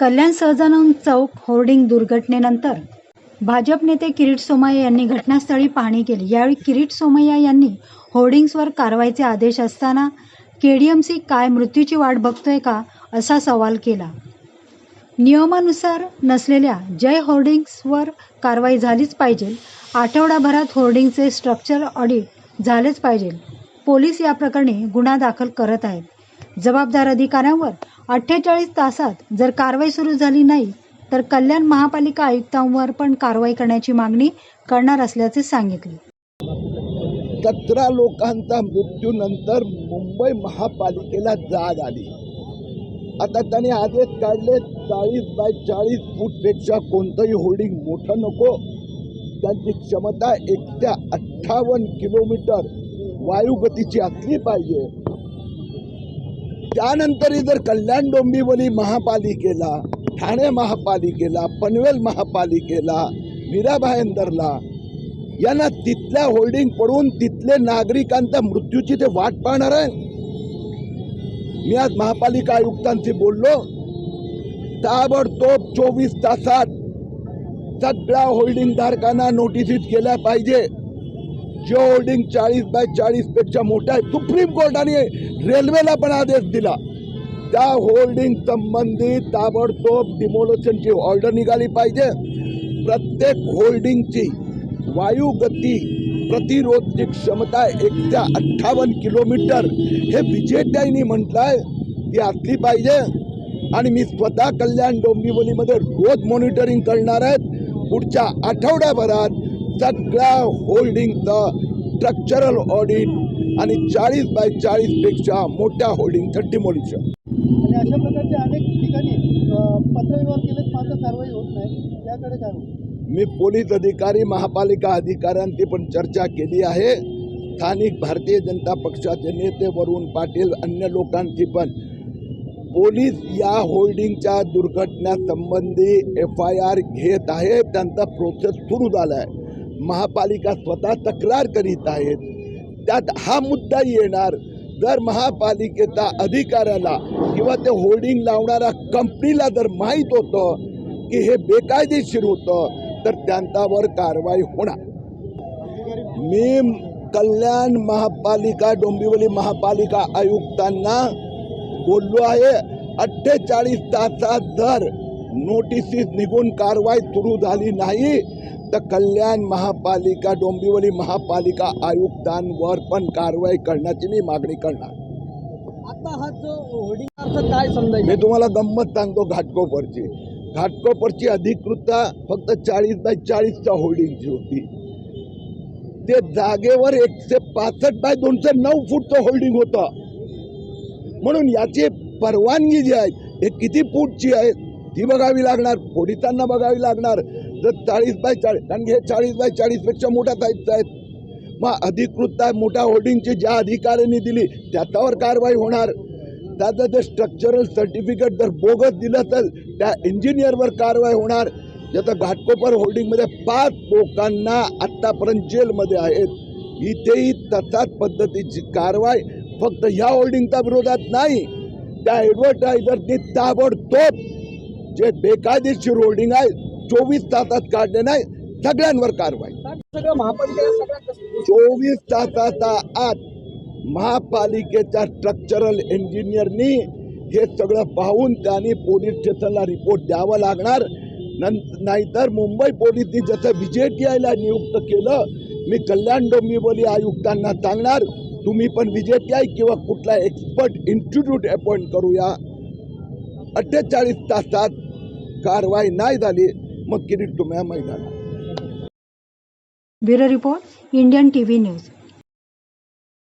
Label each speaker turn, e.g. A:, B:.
A: कल्याण सहजानंद चौक होर्डिंग दुर्घटनेनंतर भाजप नेते किरीट सोमय्या यांनी घटनास्थळी पाहणी केली. यावेळी किरीट सोमय्या यांनी होर्डिंग्सवर कारवाईचे आदेश असताना केडीएमसी काय मृत्यूची वाट बघतोय का असा सवाल केला. नियमानुसार नसलेल्या जय होर्डिंग्सवर कारवाई झालीच पाहिजे. आठवडाभरात होर्डिंगचे स्ट्रक्चर ऑडिट झालेच पाहिजे. पोलीस या प्रकरणी गुन्हा दाखल करत आहेत. जबाबदार अधिकाऱ्यांवर अठ्ठेचाळीस तासात जर कारवाई सुरू झाली नाही तर कल्याण महापालिका आयुक्तांवर पण कारवाई करण्याची मागणी करणार असल्याचे सांगितले.
B: सतरा लोकांचा मृत्यूनंतर मुंबई महापालिकेला जाग आली. आता त्याने आदेश काढले चाळीस बाय चाळीस फूटपेक्षा कोणतंही होर्डिंग मोठं नको. त्यांची क्षमता एकशे अठ्ठावन्न किलोमीटर वायुगतीची असली पाहिजे. त्यानंतरही जर कल्याण डोंबिवली महापालिकेला ठाणे महापालिकेला पनवेल महापालिकेला मीराभायंदरला यांना तिथल्या होल्डिंग पडून तिथले नागरिकांच्या मृत्यूची ते वाट पाहणार आहे. मी आज महापालिका आयुक्तांशी बोललो. ताबडतोब चोवीस तासात सगळ्या होल्डिंग धारकांना नोटिसीस केल्या पाहिजे. जे होल्डिंग चाळीस बाय चाळीसपेक्षा मोठा आहे सुप्रीम कोर्टाने रेल्वेला पण आदेश दिला. त्या होल्डिंग संबंधित ताबडतोब डिमोलेशनची ऑर्डर निघाली पाहिजे. प्रत्येक होल्डिंगची वायुगती प्रतिरोधची क्षमता एकशे अठ्ठावन्न किलोमीटर. हे विजेत्यांनी म्हटलंय ती असली पाहिजे. आणि मी स्वतः कल्याण डोंबिवलीमध्ये रोज मॉनिटरिंग करणार आहेत पुढच्या आठवड्याभरात सगळ्या होल्डिंगचं स्ट्रक्चरल ऑडिट आणि चाळीस बाय चाळीसपेक्षा मोठ्या होल्डिंगचं डिमोलिशन
C: आणि अशा प्रकारचे अनेक ठिकाणी पत्रव्यवहार केलेत मात्र कारवाई होत नाही. त्याकडे काय
B: मी पोलीस अधिकारी महापालिका अधिकाऱ्यांची पण चर्चा केली आहे. स्थानिक भारतीय जनता पक्षाचे नेते वरुण पाटील अन्य लोकांची पण. पोलीस या होल्डिंगच्या दुर्घटनेसंबंधी एफ आय आर घेत आहे. त्यांचा प्रोसेस सुरू झाला आहे महापालिका स्वतः तक्रार करीत आहेत. त्यात हा मुद्दा येणार जर महापालिकेचा अधिकाऱ्याला किंवा ते होर्डिंग लावणाऱ्या कंपनीला जर माहीत होतं की हे बेकायदेशीर होतं तर त्यांच्यावर कारवाई होणार. मी कल्याण महापालिका डोंबिवली महापालिका आयुक्तांना बोललो आहे अठ्ठेचाळीस तासात जर नोटिसीस निघून कारवाई सुरू झाली नाही तर कल्याण महापालिका डोंबिवली महापालिका आयुक्तांवर पण कारवाई करण्याची मी मागणी करणार.
C: आता हा जो होर्डिंग काय
B: मी तुम्हाला गंमत सांगतो घाटकोपरची. घाटकोपरची अधिकृतता फक्त चाळीस बाय चाळीसच्या होल्डिंगची होती. ते जागेवर एकशे पासष्ट बाय दोनशे नऊ फूटचं होल्डिंग होतं. म्हणून याची परवानगी जी आहे हे किती फूटची आहे? ती बघावी लागणार पोलिसांना बघावी लागणार. जर चाळीस बाय चाळीस कारण हे चाळीस बाय चाळीसपेक्षा मोठ्या साईजचं आहेत. मग अधिकृतता मोठ्या होर्डिंगची ज्या अधिकाऱ्यांनी दिली त्याच्यावर कारवाई होणार. त्याचं जे स्ट्रक्चरल सर्टिफिकेट जर बोगस दिलं तर त्या इंजिनियरवर कारवाई होणार. ज्याचं घाटकोपर होर्डिंगमध्ये पाच लोकांना आत्तापर्यंत जेलमध्ये आहेत. इथेही तसाच पद्धतीची कारवाई फक्त ह्या होर्डिंगच्या विरोधात नाही. त्या ॲडव्हर्टायझरनी ताबडतोब जे बेकायदेशीर होल्डिंग आहे चोवीस तासात काढले नाही सगळ्यांवर कारवाई.
C: सगळं
B: चोवीस तासाचा आत महापालिकेच्या स्ट्रक्चरल इंजिनियरनी हे सगळं पाहून त्यांनी पोलीस स्टेशनला रिपोर्ट द्यावा लागणार. नाहीतर मुंबई पोलिसनी जसं बी जे टी आयला नियुक्त केलं मी कल्याण डोंबिवली आयुक्तांना सांगणार तुम्ही पण व्ही जे टी आय किंवा कुठला एक्सपर्ट इन्स्टिट्यूट अपॉइंट करूया. अठ्ठेचाळीस तासात कारवाई नाही झाली मग किरीट तुम्ही मैदानात?
A: Bureau report Indian TV news.